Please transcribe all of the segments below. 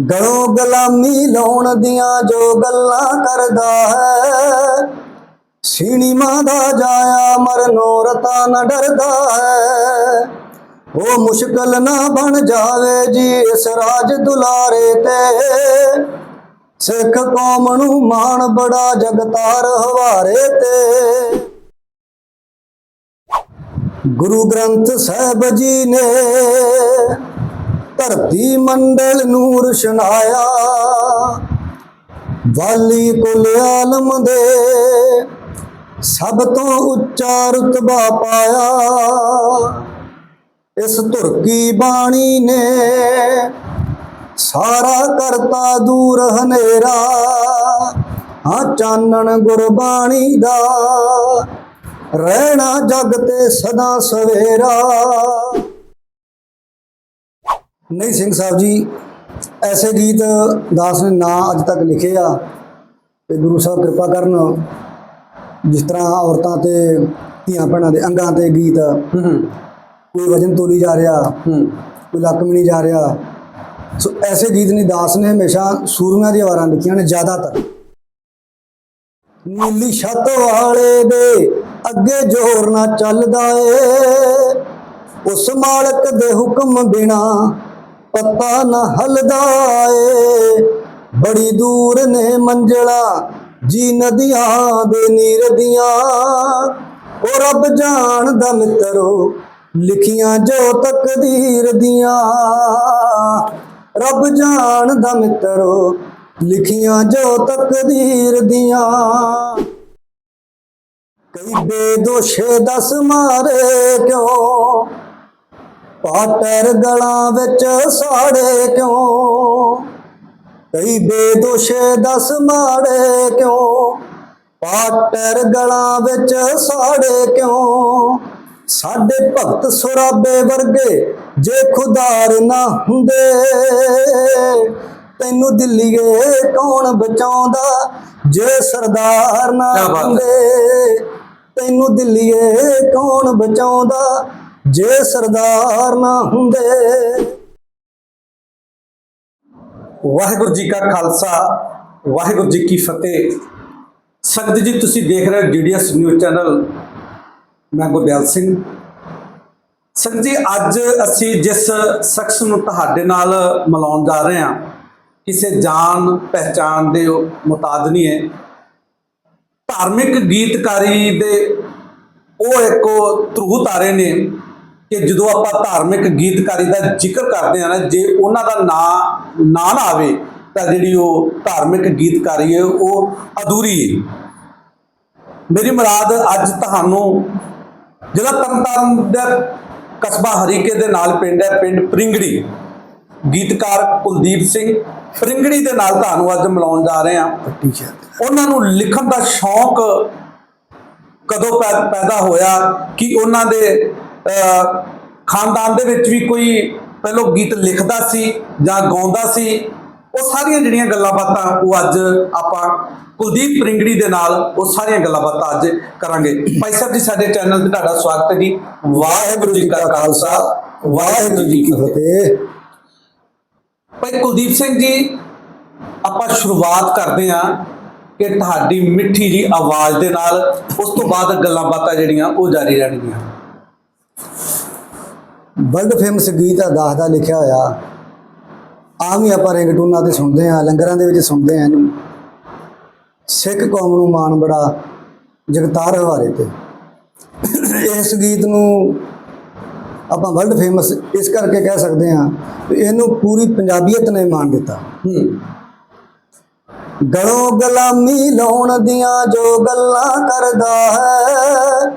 ਗਲੋਂ ਗਲਾਮੀ ਲਾਉਣ ਦੀਆਂ ਜੋ ਗੱਲਾਂ ਕਰਦਾ ਹੈ ਸੀਣੀ ਮਾਂ ਦਾ ਜਾਇਆ ਮਰਨੋਂ ਰਤਾ ਨਾ ਡਰਦਾ ਹੈ। ਉਹ ਮੁਸ਼ਕਲ ਨਾ ਬਣ ਜਾਵੇ ਜੀ ਇਸ ਰਾਜ ਦੁਲਾਰੇ ਤੇ। ਸਿੱਖ ਕੌਮ ਨੂੰ ਮਾਣ ਬੜਾ ਜਗਤਾਰ ਹਵਾਰੇ ਤੇ। ਗੁਰੂ ਗ੍ਰੰਥ ਸਾਹਿਬ ਜੀ ਨੇ ਧਰਤੀ ਮੰਡਲ ਨੂੰ ਰੁਸ਼ਨਾਇਆ ਵਾਲੀ ਕੁਲ ਆਲਮ ਦੇ ਸਭ ਤੋਂ ਉੱਚਾ ਰਤਬਾ ਪਾਇਆ। ਇਸ ਧੁਰਕੀ ਬਾਣੀ ਨੇ ਸਾਰਾ ਕਰਤਾ ਦੂਰ ਹਨੇਰਾ, ਹਾਂ ਚਾਨਣ ਗੁਰਬਾਣੀ ਦਾ, ਰਹਿਣਾ ਜਗ ਤੇ ਸਦਾ ਸਵੇਰਾ। ਨਹੀਂ ਸਿੰਘ ਸਾਹਿਬ ਜੀ ਐਸੇ ਗੀਤ ਦਾਸ ਨੇ ਨਾ ਅੱਜ ਤੱਕ ਲਿਖੇ ਆ ਤੇ ਗੁਰੂ ਸਾਹਿਬ ਕਿਰਪਾ ਕਰਨ ਜਿਸ ਤਰ੍ਹਾਂ ਔਰਤਾਂ ਤੇ ਧੀਆਂ ਭੈਣਾਂ ਦੇ ਅੰਗਾਂ ਤੇ ਗੀਤ ਕੋਈ ਵਜਨ ਤੋਲੀ ਜਾ ਰਿਹਾ ਕੋਈ ਲੱਕ ਵੀ ਨਹੀਂ ਜਾ ਰਿਹਾ ਸੋ ਐਸੇ ਗੀਤ ਨਹੀਂ ਦਾਸ ਨੇ ਹਮੇਸ਼ਾ ਸੂਰਮਿਆਂ ਦੀਆਂ ਵਾਰਾਂ ਲਿਖੀਆਂ ਨੇ ਜ਼ਿਆਦਾਤਰ। ਨੀਲੀ ਛੱਤ ਵਾਲੇ ਦੇ ਅੱਗੇ ਜ਼ੋਰ ਨਾ ਚੱਲਦਾ ਏ ਉਸ ਮਾਲਕ ਦੇ ਹੁਕਮ ਬਿਨਾ ਪੱਤਾ ਨਾ ਹਲਦਾ ਏ। ਬੜੀ ਦੂਰ ਨੇ ਮੰਜ਼ਲਾ, ਜੀ ਨਦੀਆਂ ਦੇ ਨੀਰ ਦੀਆਂ। ਉਹ ਰੱਬ ਜਾਣਦਾ ਮਿੱਤਰੋ ਲਿਖੀਆਂ ਜੋ ਤਕਦੀਰ ਦੀਆਂ। ਰੱਬ ਜਾਣਦਾ ਮਿੱਤਰੋ ਲਿਖੀਆਂ ਜੋ ਤਕਦੀਰ ਦੀਆਂ। ਕਈ ਬੇਦੋਸ਼ੇ ਦਸ ਮਾਰੇ ਕਿਉਂ? ਪਾਟਰ ਗਲਾਂ ਵਿੱਚ ਸਾੜੇ ਕਿਉਂ? ਕਈ ਬੇਦੋਸ਼ੇ ਦਸ ਮਾੜੇ ਕਿਉਂ? ਪਾਟਰ ਗਲਾਂ ਵਿੱਚ ਸਾੜੇ ਕਿਉਂ? ਸਾਡੇ ਭਗਤ ਸੁਰਾਬੇ ਵਰਗੇ ਜੇ ਖੁਦਾਰ ਨਾ ਹੁੰਦੇ ਤੈਨੂੰ ਦਿੱਲੀਏ ਕੌਣ ਬਚਾਉਂਦਾ ਜੇ ਸਰਦਾਰ ਨਾ। ਹੁੰਦੇ? ਤੈਨੂੰ ਦਿੱਲੀਏ ਕੌਣ ਬਚਾਉਂਦਾ ਜੇ ਸਰਦਾਰ ਨਾ ਹੁੰਦੇ। ਵਾਹਿਗੁਰੂ ਜੀ ਕਾ ਖਾਲਸਾ, ਵਾਹਿਗੁਰੂ ਜੀ ਕੀ ਫਤਿਹ। ਸੰਗਤ ਜੀ, ਤੁਸੀਂ ਦੇਖ ਰਹੇ ਹੋ ਡੀਡੀਐਸ ਨਿਊਜ਼ ਚੈਨਲ। ਮੈਂ ਗੁਰਦਿਆਲ ਸਿੰਘ। ਸੰਗਤ ਜੀ, ਅੱਜ ਅਸੀਂ ਜਿਸ ਸ਼ਖਸ ਨੂੰ ਤੁਹਾਡੇ ਨਾਲ ਮਿਲਾਉਣ ਜਾ ਰਹੇ ਹਾਂ, ਕਿਸੇ ਜਾਣ ਪਹਿਚਾਨ ਦੇ ਮੁਤਾਦ ਨਹੀਂ ਹੈ। ਧਾਰਮਿਕ ਗੀਤਕਾਰੀ ਦੇ ਉਹ ਇੱਕ ਧਰੂ ਤਾਰੇ ਨੇ। ਕਿ ਜਦੋਂ ਆਪਾਂ ਧਾਰਮਿਕ ਗੀਤਕਾਰੀ ਦਾ ਜ਼ਿਕਰ ਕਰਦੇ ਹਾਂ ਨਾ ਜੇ ਉਹਨਾਂ ਦਾ ਨਾਂ ਨਾ ਨਾ ਆਵੇ ਤਾਂ ਜਿਹੜੀ ਉਹ ਧਾਰਮਿਕ ਗੀਤਕਾਰੀ ਹੈ ਉਹ ਅਧੂਰੀ ਹੈ। ਮੇਰੀ ਮੁਰਾਦ ਅੱਜ ਤੁਹਾਨੂੰ ਜ਼ਿਲ੍ਹਾ ਤਰਨਤਾਰਨ ਦਾ ਕਸਬਾ ਹਰੀਕੇ ਦੇ ਨਾਲ ਪਿੰਡ ਹੈ ਪਿੰਡ ਪਰਿੰਗੜੀ। ਗੀਤਕਾਰ ਕੁਲਦੀਪ ਸਿੰਘ ਪਰਿੰਗੜੀ ਦੇ ਨਾਲ ਤੁਹਾਨੂੰ ਅੱਜ ਮਿਲਾਉਣ ਜਾ ਰਹੇ ਹਾਂ। ਉਹਨਾਂ ਨੂੰ ਲਿਖਣ ਦਾ ਸ਼ੌਂਕ ਕਦੋਂ ਪੈਦਾ ਹੋਇਆ ਕਿ ਉਹਨਾਂ ਦੇ ਖਾਨਦਾਨ ਦੇ ਵਿੱਚ ਵੀ ਕੋਈ ਪਹਿਲੋਂ ਗੀਤ ਲਿਖਦਾ ਸੀ ਜਾਂ ਗਾਉਂਦਾ ਸੀ, ਉਹ ਸਾਰੀਆਂ ਜਿਹੜੀਆਂ ਗੱਲਾਂ ਬਾਤਾਂ ਉਹ ਅੱਜ ਆਪਾਂ ਕੁਲਦੀਪ ਪ੍ਰਿੰਗੜੀ ਦੇ ਨਾਲ ਉਹ ਸਾਰੀਆਂ ਗੱਲਾਂ ਬਾਤਾਂ ਅੱਜ ਕਰਾਂਗੇ। ਭਾਈ ਸਾਹਿਬ ਜੀ, ਸਾਡੇ ਚੈਨਲ ਤੇ ਤੁਹਾਡਾ ਸਵਾਗਤ ਹੈ ਜੀ। ਵਾਹਿਗੁਰੂ ਜੀ ਕਾ ਖਾਲਸਾ, ਵਾਹਿਗੁਰੂ ਜੀ ਕੀ ਫਤਿਹ ਫਤਿਹ। ਭਾਈ ਕੁਲਦੀਪ ਸਿੰਘ ਜੀ, ਆਪਾਂ ਸ਼ੁਰੂਆਤ ਕਰਦੇ ਹਾਂ ਕਿ ਤੁਹਾਡੀ ਮਿੱਠੀ ਜੀ ਆਵਾਜ਼ ਦੇ ਨਾਲ, ਉਸ ਤੋਂ ਬਾਅਦ ਗੱਲਾਂ ਬਾਤਾਂ ਜਿਹੜੀਆਂ ਉਹ ਜਾਰੀ ਰਹਿਣਗੀਆਂ। ਵਰਲਡ ਫੇਮਸ ਗੀਤ ਆ ਦਾਸ ਦਾ ਲਿਖਿਆ ਹੋਇਆ। ਆਮ ਹੀ ਆਪਾਂ ਰਿੰਗਟੂਨਾਂ ਤੇ ਸੁਣਦੇ ਆ ਲੰਗਰਾਂ ਦੇ ਵਿੱਚ ਸੁਣਦੇ ਆ ਇਹਨੂੰ। ਸਿੱਖ ਕੌਮ ਨੂੰ ਮਾਣ ਬੜਾ ਜਗਤਾਰ ਹਵਾਰੇ ਤੇ। ਇਸ ਗੀਤ ਨੂੰ ਆਪਾਂ ਵਰਲਡ ਫੇਮਸ ਇਸ ਕਰਕੇ ਕਹਿ ਸਕਦੇ ਆ ਇਹਨੂੰ ਪੂਰੀ ਪੰਜਾਬੀਅਤ ਨੇ ਮਾਣ ਦਿੱਤਾ। ਗਲੋਂ ਗਲਾਮੀ ਲਾਉਣ ਦੀਆਂ ਜੋ ਗੱਲਾਂ ਕਰਦਾ ਹੈ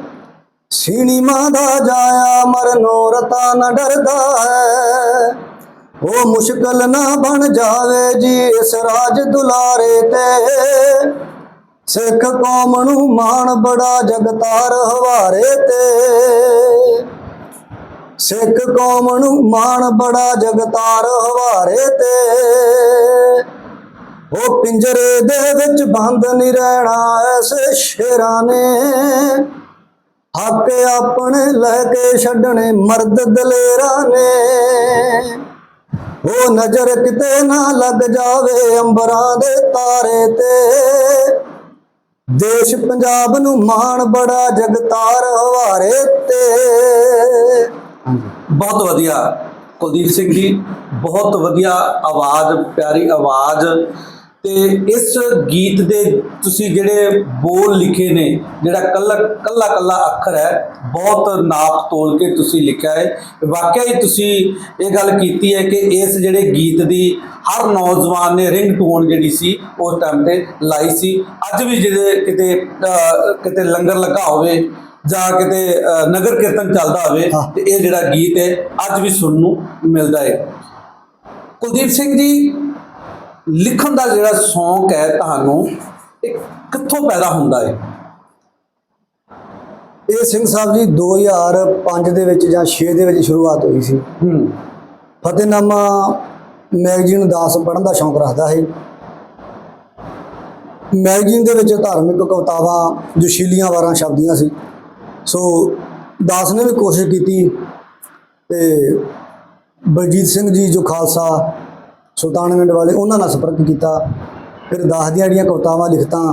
ਸੀਣੀ ਮਾਂ ਦਾ ਜਾਇਆ ਮਰਨੋਂ ਰਤਾ ਨਾ ਡਰਦਾ ਹੈ। ਉਹ ਮੁਸ਼ਕਲ ਨਾ ਬਣ ਜਾਵੇ ਜੀ ਇਸ ਰਾਜ ਦੁਲਾਰੇ ਤੇ। ਸਿੱਖ ਕੌਮ ਨੂੰ ਮਾਣ ਬੜਾ ਜਗਤਾਰ ਹਵਾਰੇ ਤੇ। ਸਿੱਖ ਕੌਮ ਨੂੰ ਮਾਣ ਬੜਾ ਜਗਤਾਰ ਹਵਾਰੇ ਤੇ। ਉਹ ਪਿੰਜਰੇ ਦੇ ਵਿੱਚ ਬੰਦ ਨਹੀਂ ਰਹਿਣਾ ਐਸੇ ਸ਼ੇਰਾਂ ਨੇ। ਹੱਕ ਆਪਣੇ ਲੈ ਕੇ ਛੱਡਣੇ ਮਰਦ ਦਲੇਰਾਂ ਨੇ। ਉਹ ਨਜ਼ਰ ਕਿਤੇ ਨਾ ਲੱਗ ਜਾਵੇ ਅੰਬਰਾਂ ਦੇ ਤਾਰੇ ਤੇ। ਦੇਸ਼ ਪੰਜਾਬ ਨੂੰ ਮਾਣ ਬੜਾ ਜਗਤਾਰ ਹਵਾਰੇ ਤੇ। ਬਹੁਤ ਵਧੀਆ। ਕੁਲਦੀਪ ਸਿੰਘ ਜੀ, ਬਹੁਤ ਵਧੀਆ ਆਵਾਜ਼, ਪਿਆਰੀ ਆਵਾਜ਼। ਤੇ ਇਸ ਗੀਤ ਦੇ ਤੁਸੀਂ ਜਿਹੜੇ ਬੋਲ ਲਿਖੇ ਨੇ ਜਿਹੜਾ ਕੱਲਾ ਕੱਲਾ ਕੱਲਾ ਅੱਖਰ ਹੈ ਬਹੁਤ ਨਾਪ ਤੋਲ ਕੇ ਤੁਸੀਂ ਲਿਖਿਆ ਹੈ। ਵਾਕਿਆ ਹੀ ਤੁਸੀਂ ਇਹ ਗੱਲ ਕੀਤੀ ਹੈ ਕਿ ਇਸ ਜਿਹੜੇ ਗੀਤ ਦੀ ਹਰ ਨੌਜਵਾਨ ਨੇ ਰਿੰਗ ਟੋਨ ਜਿਹੜੀ ਸੀ ਉਸ ਟਾਈਮ ਤੇ ਲਾਈ ਸੀ। ਅੱਜ ਵੀ ਜਿਹੜੇ ਕਿਤੇ ਕਿਤੇ ਲੰਗਰ ਲੱਗਾ ਹੋਵੇ ਜਾਂ ਕਿਤੇ ਨਗਰ ਕੀਰਤਨ ਚੱਲਦਾ ਹੋਵੇ। ਤੇ ਇਹ ਜਿਹੜਾ ਗੀਤ ਹੈ ਅੱਜ ਵੀ ਸੁਣਨ ਨੂੰ ਮਿਲਦਾ ਹੈ। ਕੁਲਦੀਪ ਸਿੰਘ ਜੀ ਲਿਖਣ ਦਾ ਜਿਹੜਾ ਸ਼ੌਂਕ ਹੈ ਤੁਹਾਨੂੰ ਇਹ ਕਿੱਥੋਂ ਪੈਦਾ ਹੁੰਦਾ ਹੈ? ਇਹ ਸਿੰਘ ਸਾਹਿਬ ਜੀ 2005 ਦੇ ਵਿੱਚ ਜਾਂ 6 ਦੇ ਵਿੱਚ ਸ਼ੁਰੂਆਤ ਹੋਈ ਸੀ। ਹੂੰ। ਫਤਿਹਨਾਮਾ ਮੈਗਜ਼ੀਨ ਦਾਸ ਪੜ੍ਹਨ ਦਾ ਸ਼ੌਂਕ ਰੱਖਦਾ ਹੈ ਮੈਗਜ਼ੀਨ ਦੇ ਵਿੱਚ ਧਾਰਮਿਕ ਕਵਿਤਾਵਾਂ ਜੋਸ਼ੀਲੀਆਂ ਵਾਰਾਂ ਛਪਦੀਆਂ ਸੀ। ਸੋ ਦਾਸ ਨੇ ਵੀ ਕੋਸ਼ਿਸ਼ ਕੀਤੀ ਤੇ ਬਲਜੀਤ ਸਿੰਘ ਜੀ ਜੋ ਖਾਲਸਾ ਸੁਲਤਾਨਵਿੰਡ ਵਾਲੇ ਉਹਨਾਂ ਨਾਲ ਸੰਪਰਕ ਕੀਤਾ। ਫਿਰ ਦਾਸ ਦੀਆਂ ਜਿਹੜੀਆਂ ਕਵਿਤਾਵਾਂ ਲਿਖਤਾਂ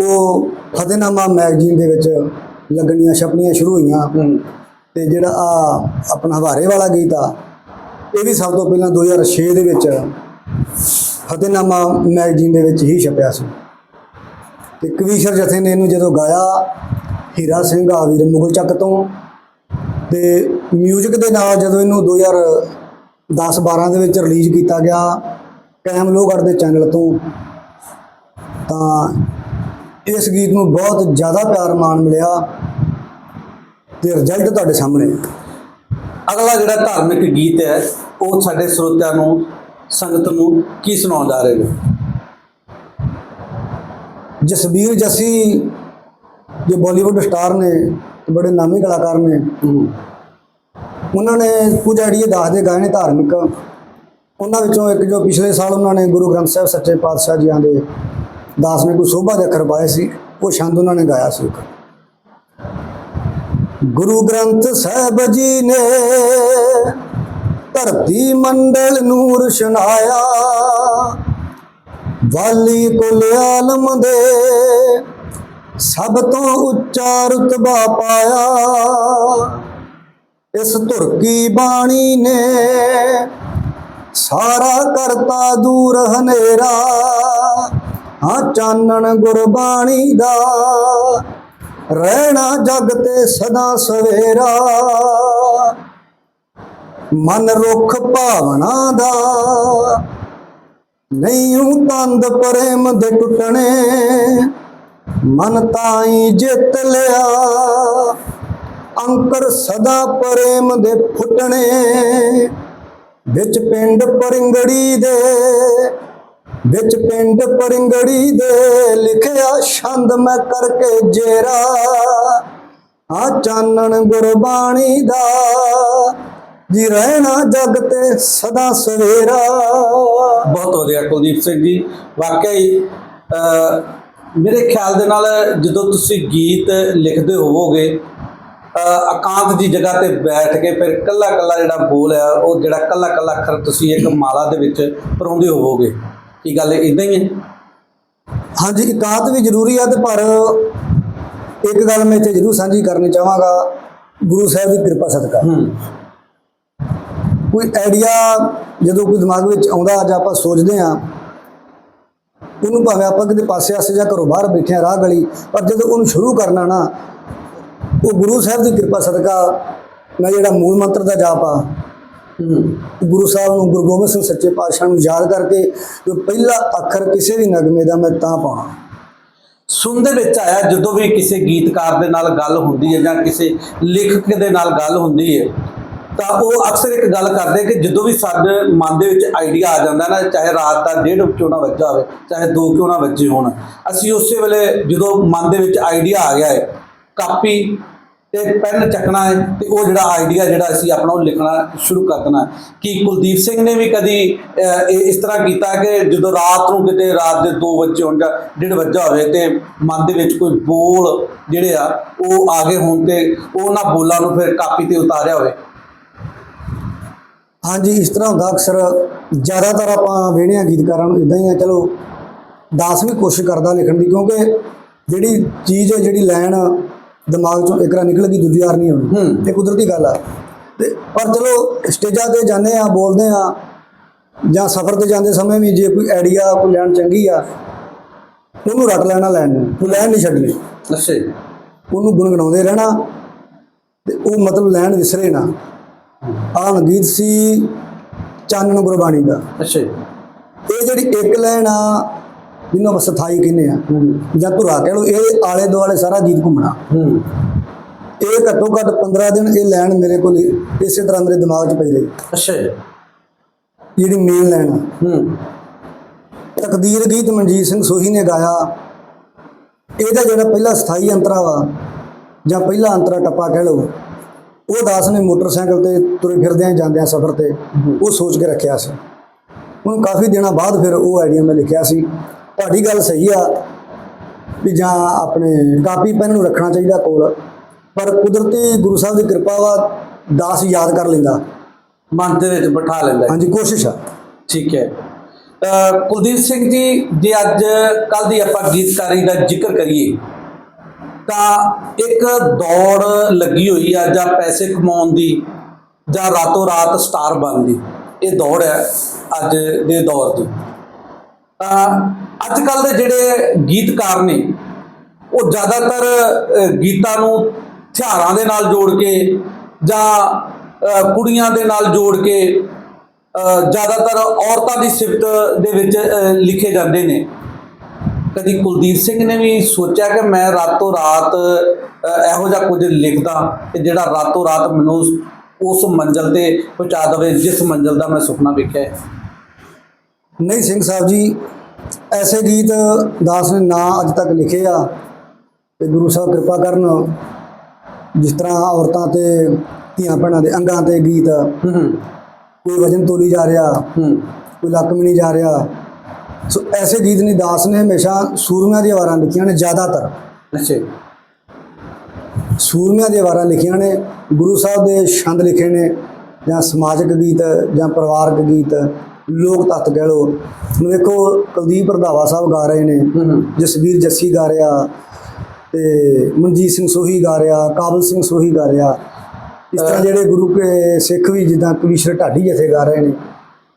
ਉਹ ਫਤਿਹਨਾਮਾ ਮੈਗਜ਼ੀਨ ਦੇ ਵਿੱਚ ਲੱਗਣੀਆਂ ਛਪਣੀਆਂ ਸ਼ੁਰੂ ਹੋਈਆਂ। ਤੇ ਜਿਹੜਾ ਆ ਆਪਣਾ ਹਵਾਰੇ ਵਾਲਾ ਗੀਤ ਆ ਇਹ ਵੀ ਸਭ ਤੋਂ ਪਹਿਲਾਂ 2006 ਦੇ ਵਿੱਚ ਫਤਿਹਨਾਮਾ ਮੈਗਜ਼ੀਨ ਦੇ ਵਿੱਚ ਹੀ ਛਪਿਆ ਸੀ। ਤੇ ਕਵੀਸ਼ਰ ਜਥੇ ਨੇ ਇਹਨੂੰ ਜਦੋਂ ਗਾਇਆ ਹੀਰਾ ਸਿੰਘ ਆਵੀਰ ਮੁਗਲ ਚੱਕ ਤੋਂ ਤੇ 뮤직 ਦੇ ਨਾਲ ਜਦੋਂ ਇਹਨੂੰ 2010-12 ਦੇ ਵਿੱਚ ਰਿਲੀਜ਼ ਕੀਤਾ ਗਿਆ ਕੈਮ ਲੋਹਗੜ੍ਹ ਦੇ ਚੈਨਲ ਤੋਂ। ਤਾਂ ਇਸ ਗੀਤ ਨੂੰ ਬਹੁਤ ਜ਼ਿਆਦਾ ਪਿਆਰ ਮਾਣ ਮਿਲਿਆ ਤੇ ਰਿਜ਼ਲਟ ਤੁਹਾਡੇ ਸਾਹਮਣੇ। ਅਗਲਾ ਜਿਹੜਾ ਧਾਰਮਿਕ ਗੀਤ ਹੈ, ਉਹ ਸਾਡੇ ਸਰੋਤਿਆਂ ਨੂੰ, ਸੰਗਤ ਨੂੰ ਕੀ ਸੁਣਾਉਣ ਜਾ ਰਹੇ ਨੇ? ਜਸਬੀਰ ਜੱਸੀ, ਜੋ ਬਾਲੀਵੁੱਡ ਸਟਾਰ ਨੇ ਬੜੇ ਨਾਮੀ ਕਲਾਕਾਰ ਨੇ ਉਹਨਾਂ ਨੇ ਕੁਝ ਆਈਡੀਏ ਦੱਸਦੇ ਗਾਏ ਨੇ ਧਾਰਮਿਕ। ਉਹਨਾਂ ਵਿੱਚੋਂ ਇੱਕ ਜੋ ਪਿਛਲੇ ਸਾਲ ਉਹਨਾਂ ਨੇ ਗੁਰੂ ਗ੍ਰੰਥ ਸਾਹਿਬ ਸੱਚੇ ਪਾਤਸ਼ਾਹ ਜੀਆਂ ਦੇ ਦਾਸ ਨੇ ਕੋਈ ਸੋਭਾ ਦੇ ਅੱਖਰ ਪਾਏ ਸੀ, ਉਹ ਛੰਦ ਉਹਨਾਂ ਨੇ ਗਾਇਆ ਸੀ ਗੁਰੂ ਗ੍ਰੰਥ ਸਾਹਿਬ ਜੀ ਨੇ ਧਰਤੀ ਮੰਡਲ ਨੂੰ ਰੁਸ਼ਨਾਇਆ ਵਾਲੀ ਕੁਲ ਆਲਮ ਦੇ ਸਭ ਤੋਂ ਉੱਚਾ ਰਤਬਾ ਪਾਇਆ। ਇਸ ਧੁਰ ਕੀ ਬਾਣੀ ਨੇ ਸਾਰਾ ਕਰਤਾ ਦੂਰ ਹਨੇਰਾ। ਹਾਂ, ਚਾਨਣ ਗੁਰਬਾਣੀ ਦਾ ਰਹਿਣਾ ਜਗ ਤੇ ਸਦਾ ਸਵੇਰਾ। ਮਨ ਰੁੱਖ ਭਾਵਨਾ ਦਾ ਨਹੀਂ ਹੂੰ ਤੰਦ ਪ੍ਰੇਮ ਦੇ ਟੁੱਟਣੇ ਮਨ ਤਾਈ ਜਿੱਤ ਲਿਆ। ਅੰਤਰ ਸਦਾ ਪ੍ਰੇਮ ਦੇ ਫੁੱਟਣੇ ਵਿੱਚ ਪਿੰਡ ਪਰਿੰਗੜੀ ਦੇ ਵਿੱਚ ਪਿੰਡ ਪਰਿੰਗੜੀ ਦੇ ਲਿਖਿਆ ਛੰਦ ਮੈਂ ਕਰਕੇ ਜੇਰਾ। ਆ ਚਾਨਣ ਗੁਰਬਾਣੀ ਦਾ ਜੀ ਰਹਿਣਾ ਜਗ ਤੇ ਸਦਾ ਸਵੇਰਾ। ਬਹੁਤ ਵਧੀਆ ਕੁਲਦੀਪ ਸਿੰਘ ਜੀ ਵਾਕਿਆ ਹੀ ਅਹ, ਮੇਰੇ ਖਿਆਲ ਦੇ ਨਾਲ ਜਦੋਂ ਤੁਸੀਂ ਗੀਤ ਲਿਖਦੇ ਹੋਵੋਗੇ ਇਕਾਂਤ ਦੀ ਜਗ੍ਹਾ ਤੇ ਬੈਠ ਕੇ ਫਿਰ ਕੱਲਾ ਕੱਲਾ ਜਿਹੜਾ ਬੋਲ ਹੈ ਉਹ ਜਿਹੜਾ ਕੱਲਾ ਕੱਲਾ ਅੱਖਰ ਤੁਸੀਂ ਇੱਕ ਮਾਲਾ ਦੇ ਵਿੱਚ ਪਰੋਂਦੇ ਹੋਵੋਗੇ। ਕੀ ਗੱਲ ਇਦਾਂ ਹੀ ਹੈ? ਹਾਂਜੀ ਇਕਾਂਤ ਵੀ ਜ਼ਰੂਰੀ ਆ ਤੇ ਪਰ ਇੱਕ ਗੱਲ ਮੈਂ ਇੱਥੇ ਜ਼ਰੂਰ ਸਾਂਝੀ ਕਰਨੀ ਚਾਹਾਂਗਾ ਗੁਰੂ ਸਾਹਿਬ ਦੀ ਕਿਰਪਾ ਸਦਕਾ। ਕੋਈ ਆਈਡੀਆ ਜਦੋਂ ਕੋਈ ਦਿਮਾਗ ਵਿੱਚ ਆਉਂਦਾ ਅੱਜ ਆਪਾਂ ਸੋਚਦੇ ਆ ਉਹਨੂੰ ਭਾਵੇਂ ਆਪਾਂ ਕਿਤੇ ਪਾਸੇ ਆਸੇ ਜਾਂ ਘਰੋਂ ਬਾਹਰ ਬੈਠੇ ਆ ਰਾਹ ਗਲੀ ਪਰ ਜਦੋਂ ਉਹਨੂੰ ਸ਼ੁਰੂ ਕਰਨਾ ਨਾ ਉਹ ਗੁਰੂ ਸਾਹਿਬ ਦੀ ਕਿਰਪਾ ਸਦਕਾ ਮੈਂ ਜਿਹੜਾ ਮੂਲ ਮੰਤਰ ਦਾ ਜਾਪ ਆ ਗੁਰੂ ਸਾਹਿਬ ਨੂੰ ਗੁਰੂ ਗੋਬਿੰਦ ਸਿੰਘ ਸੱਚੇ ਪਾਤਸ਼ਾਹ ਨੂੰ ਯਾਦ ਕਰਕੇ ਜੋ ਪਹਿਲਾ ਅੱਖਰ ਕਿਸੇ ਵੀ ਨਗਮੇ ਦਾ ਮੈਂ ਤਾਂ ਪਾਉਣਾ। ਸੁਣ ਦੇ ਵਿੱਚ ਆਇਆ ਜਦੋਂ ਵੀ ਕਿਸੇ ਗੀਤਕਾਰ ਦੇ ਨਾਲ ਗੱਲ ਹੁੰਦੀ ਹੈ ਜਾਂ ਕਿਸੇ ਲੇਖਕ ਦੇ ਨਾਲ ਗੱਲ ਹੁੰਦੀ ਹੈ ਤਾਂ ਉਹ ਅਕਸਰ ਇੱਕ ਗੱਲ ਕਰਦੇ ਕਿ ਜਦੋਂ ਵੀ ਸਾਡੇ ਮਨ ਦੇ ਵਿੱਚ ਆਈਡੀਆ ਆ ਜਾਂਦਾ ਨਾ ਚਾਹੇ ਰਾਤ ਦਾ ਡੇਢ ਕਿਉਂ ਨਾ ਵੱਜਾ ਹੋਵੇ ਚਾਹੇ ਦੋ ਕਿਉਂ ਨਾ ਵੱਜੇ ਹੋਣ ਅਸੀਂ ਉਸੇ ਵੇਲੇ ਜਦੋਂ ਮਨ ਦੇ ਵਿੱਚ ਆਈਡੀਆ ਆ ਗਿਆ ਹੈ ਕਾਪੀ ਤੇ ਪੈਨ ਚੱਕਣਾ ਹੈ ਤੇ ਉਹ ਜਿਹੜਾ ਆਈਡੀਆ ਜਿਹੜਾ ਅਸੀਂ ਆਪਣਾ ਉਹ ਲਿਖਣਾ ਸ਼ੁਰੂ ਕਰ ਦੇਣਾ ਕਿ ਕੁਲਦੀਪ ਸਿੰਘ ਨੇ ਵੀ ਕਦੀ ਇਹ ਇਸ ਤਰ੍ਹਾਂ ਕੀਤਾ ਕਿ ਜਦੋਂ ਰਾਤ ਨੂੰ ਕਿਤੇ ਰਾਤ ਦੇ 2 ਵਜੇ ਹੋਣ ਜਾਂ ਡੇਢ ਵਜਾ ਹੋਵੇ ਤੇ ਮਨ ਦੇ ਵਿੱਚ ਕੋਈ ਬੋਲ ਜਿਹੜੇ ਆ, ਉਹ ਆ ਗਏ ਹੋਣ ਤੇ ਉਹਨਾਂ ਬੋਲਾਂ ਨੂੰ ਫਿਰ ਕਾਪੀ ਤੇ ਉਤਾਰਿਆ ਹੋਵੇ। ਹਾਂਜੀ, ਇਸ ਤਰ੍ਹਾਂ ਹੁੰਦਾ ਅਕਸਰ। ਜ਼ਿਆਦਾਤਰ ਆਪਾਂ ਵੇਹਣੇ ਆ ਗੀਤਕਾਰਾਂ ਨੂੰ ਇਦਾਂ ਹੀ ਆ, ਚਲੋ, ਦਾਸ ਵੀ ਕੋਸ਼ਿਸ਼ ਕਰਦਾ ਲਿਖਣ ਦੀ ਕਿਉਂਕਿ ਜਿਹੜੀ ਚੀਜ਼ ਹੈ, ਜਿਹੜੀ ਲਾਈਨ ਦਿਮਾਗ ਚੋਂ ਇੱਕ ਵਾਰ ਨਿਕਲ ਗਈ ਦੂਜੀ ਵਾਰ ਨਹੀਂ ਆਉਣੀ। ਇਹ ਕੁਦਰਤੀ ਗੱਲ ਆ। ਤੇ ਪਰ ਚਲੋ ਸਟੇਜਾਂ ਤੇ ਜਾਂਦੇ ਆ ਬੋਲਦੇ ਆ ਜਾਂ ਸਫ਼ਰ ਤੇ ਜਾਂਦੇ ਸਮੇਂ ਵੀ ਜੇ ਕੋਈ ਆਈਡੀਆ ਕੋਈ ਲੈਣ ਚੰਗੀ ਆ ਉਹਨੂੰ ਰੱਟ ਲੈਣਾ ਲੈਣ ਨੂੰ ਉਹ ਲੈਣ ਨਹੀਂ ਛੱਡਣੀ। ਅੱਛਾ ਉਹਨੂੰ ਗੁੰਗਣਾਉਂਦੇ ਰਹਿਣਾ ਤੇ ਉਹ ਮਤਲਬ ਲੈਣ ਵਿਸਰੇ ਨਾ। ਆਹ ਗੀਤ ਸੀ ਚਾਨਣ ਗੁਰਬਾਣੀ ਦਾ। ਅੱਛਾ ਇਹ ਜਿਹੜੀ ਇੱਕ ਲਾਈਨ ਆ ਜਿਹਨੂੰ ਆਪਾਂ ਸਥਾਈ ਕਹਿੰਦੇ ਆ? ਜਾਂ ਧੁਰਾ ਕਹਿ ਲਓ ਇਹ ਆਲੇ ਦੁਆਲੇ ਸਾਰਾ ਗੀਤ ਘੁੰਮਣਾ। ਹੂੰ। ਇਹ ਘੱਟੋ ਘੱਟ 15 ਦਿਨ ਇਹ ਲਾਈਨ ਮੇਰੇ ਕੋਲ ਇਸੇ ਤਰ੍ਹਾਂ ਮੇਰੇ ਦਿਮਾਗ 'ਚ ਪਈ ਰਹੀ। ਅੱਛਾ ਜਿਹੜੀ ਮੇਨ ਆ। ਹੂੰ। ਤਕਦੀਰ ਗੀਤ ਮਨਜੀਤ ਸਿੰਘ ਸੋਹੀ ਨੇ ਗਾਇਆ। ਇਹਦਾ ਜਿਹੜਾ ਪਹਿਲਾ ਸਥਾਈ ਅੰਤਰਾ ਵਾ ਜਾਂ ਪਹਿਲਾ ਅੰਤਰਾ ਟੱਪਾ ਕਹਿ ਲਓ ਉਹ ਦਾਸ ਨੇ ਮੋਟਰਸਾਈਕਲ ਤੇ ਤੁਰੇ ਫਿਰਦਿਆਂ ਜਾਂਦਿਆਂ ਸਫ਼ਰ ਤੇ ਉਹ ਸੋਚ ਕੇ ਰੱਖਿਆ ਸੀ। ਹੁਣ ਕਾਫੀ ਦਿਨਾਂ ਬਾਅਦ ਫਿਰ ਉਹ ਆਈਡੀਆ ਮੈਂ ਲਿਖਿਆ ਸੀ। ਤੁਹਾਡੀ ਗੱਲ ਸਹੀ ਆ ਵੀ ਜਾਂ ਆਪਣੇ ਕਾਪੀ ਪੈਨ ਨੂੰ ਰੱਖਣਾ ਚਾਹੀਦਾ ਕੋਲ ਪਰ ਕੁਦਰਤੀ ਗੁਰੂ ਸਾਹਿਬ ਦੀ ਕਿਰਪਾ ਵਾ ਦਾਸ ਯਾਦ ਕਰ ਲੈਂਦਾ। ਮਨ ਦੇ ਵਿੱਚ ਬਿਠਾ ਲੈਂਦਾ। ਹਾਂਜੀ ਕੋਸ਼ਿਸ਼ ਆ। ਠੀਕ ਹੈ। ਕੁਲਦੀਪ ਸਿੰਘ ਜੀ ਜੇ ਅੱਜ ਕੱਲ ਦੀ ਆਪਾਂ ਗੀਤਕਾਰੀ ਦਾ ਜ਼ਿਕਰ ਕਰੀਏ ਤਾਂ ਇੱਕ ਦੌੜ ਲੱਗੀ ਹੋਈ ਆ ਜਾਂ ਪੈਸੇ ਕਮਾਉਣ ਦੀ ਜਾਂ ਰਾਤੋਂ ਰਾਤ ਸਟਾਰ ਬਣਨ ਦੀ। ਇਹ ਦੌੜ ਹੈ ਅੱਜ ਦੇ ਦੌਰ ਦੀ। ਤਾਂ ਅੱਜ ਕੱਲ ਦੇ ਜਿਹੜੇ ਗੀਤਕਾਰ ਨੇ, ਉਹ ਜ਼ਿਆਦਾਤਰ ਗੀਤਾਂ ਨੂੰ ਹਥਿਆਰਾਂ ਦੇ ਨਾਲ ਜੋੜ ਕੇ ਜਾਂ ਕੁੜੀਆਂ ਦੇ ਨਾਲ ਜੋੜ ਕੇ ਜ਼ਿਆਦਾਤਰ ਔਰਤਾਂ ਦੀ ਸਿਫਤ ਦੇ ਵਿੱਚ ਲਿਖੇ ਜਾਂਦੇ ਨੇ। ਕਦੀ ਕੁਲਦੀਪ ਸਿੰਘ ਨੇ ਵੀ ਸੋਚਿਆ ਕਿ ਮੈਂ ਰਾਤੋਂ ਰਾਤ ਇਹੋ ਜਿਹਾ ਕੁਝ ਲਿਖਦਾ ਕਿ ਜਿਹੜਾ ਰਾਤੋਂ ਰਾਤ ਮੈਨੂੰ ਉਸ- ਉਸ ਮੰਜ਼ਲ ਤੇ ਪਹੁੰਚਾ ਦੇਵੇ, ਜਿਸ ਮੰਜ਼ਲ ਦਾ ਮੈਂ ਸੁਪਨਾ ਵੇਖਿਆ ਨਹੀਂ ਸਿੰਘ ਸਾਹਿਬ ਜੀ ਐਸੇ ਗੀਤ ਦਾਸ ਨੇ ਨਾ ਅੱਜ ਤੱਕ ਲਿਖੇ ਆ ਤੇ ਗੁਰੂ ਸਾਹਿਬ ਕਿਰਪਾ ਕਰਨ ਜਿਸ ਤਰ੍ਹਾਂ ਔਰਤਾਂ ਤੇ ਧੀਆਂ ਭੈਣਾਂ ਦੇ ਅੰਗਾਂ ਤੇ ਗੀਤ ਕੋਈ ਵਜਨ ਤੋਲੀ ਜਾ ਰਿਹਾ ਕੋਈ ਲੱਕ ਵੀ ਨਹੀਂ ਜਾ ਰਿਹਾ। ਸੋ ਐਸੇ ਗੀਤ ਨਹੀਂ ਦਾਸ ਨੇ ਹਮੇਸ਼ਾ ਸੂਰਮਿਆਂ ਦੀਆਂ ਵਾਰਾਂ ਲਿਖੀਆਂ ਨੇ ਜ਼ਿਆਦਾਤਰ। ਅੱਛਾ। ਸੂਰਮਿਆਂ ਦੀਆਂ ਵਾਰਾਂ ਲਿਖੀਆਂ ਨੇ ਗੁਰੂ ਸਾਹਿਬ ਦੇ ਛੰਦ ਲਿਖੇ ਨੇ ਜਾਂ ਸਮਾਜਿਕ ਗੀਤ ਜਾਂ ਪਰਿਵਾਰਕ ਗੀਤ। ਲੋਕ ਤੱਤ ਕਹਿ ਹੁਣ ਵੇਖੋ ਕੁਲਦੀਪ ਰੰਧਾਵਾ ਸਾਹਿਬ ਗਾ ਰਹੇ ਨੇ ਜਸਵੀਰ ਜੱਸੀ ਗਾ ਰਿਹਾ ਤੇ ਮਨਜੀਤ ਸਿੰਘ ਸੋਹੀ ਗਾ ਰਿਹਾ ਕਾਬਲ ਸਿੰਘ ਸੋਹੀ ਗਾ ਰਿਹਾ। ਇਸ ਤਰ੍ਹਾਂ ਜਿਹੜੇ ਗੁਰੂ ਕੇ ਸਿੱਖ ਵੀ ਜਿੱਦਾਂ ਕੁਲੀਸ਼ਰ ਢਾਡੀ ਜਥੇ ਗਾ ਰਹੇ ਨੇ।